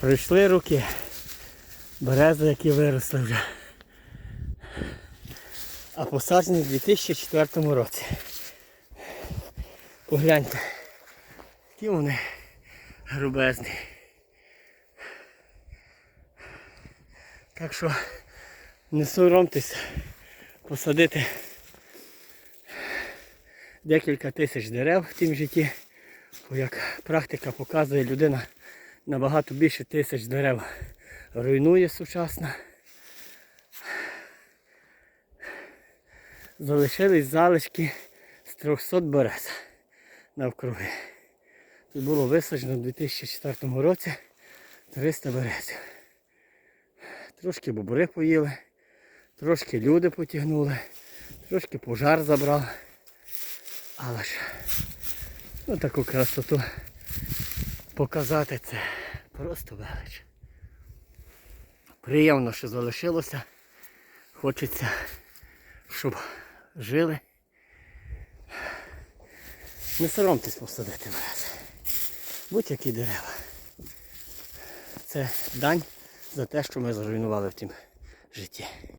Пройшли роки. Берези, які виросли вже. А посаджені в 2004 році. Погляньте. Які вони грубезні. Так що не соромтеся посадити декілька тисяч дерев в тім житті. Бо як практика показує, людина набагато більше тисяч дерев руйнує сучасно. Залишились залишки з 300 берез навкруги. Тут було висаджено у 2004 році 300 березів. Трошки бобри поїли, трошки люди потягнули, трошки пожар забрав. Але ж ну, таку красоту показати це просто велич. Приємно, що залишилося. Хочеться, щоб жили. Не соромтесь посадити берези. Будь-які дерева. Це дань за те, що ми зруйнували в тім житті.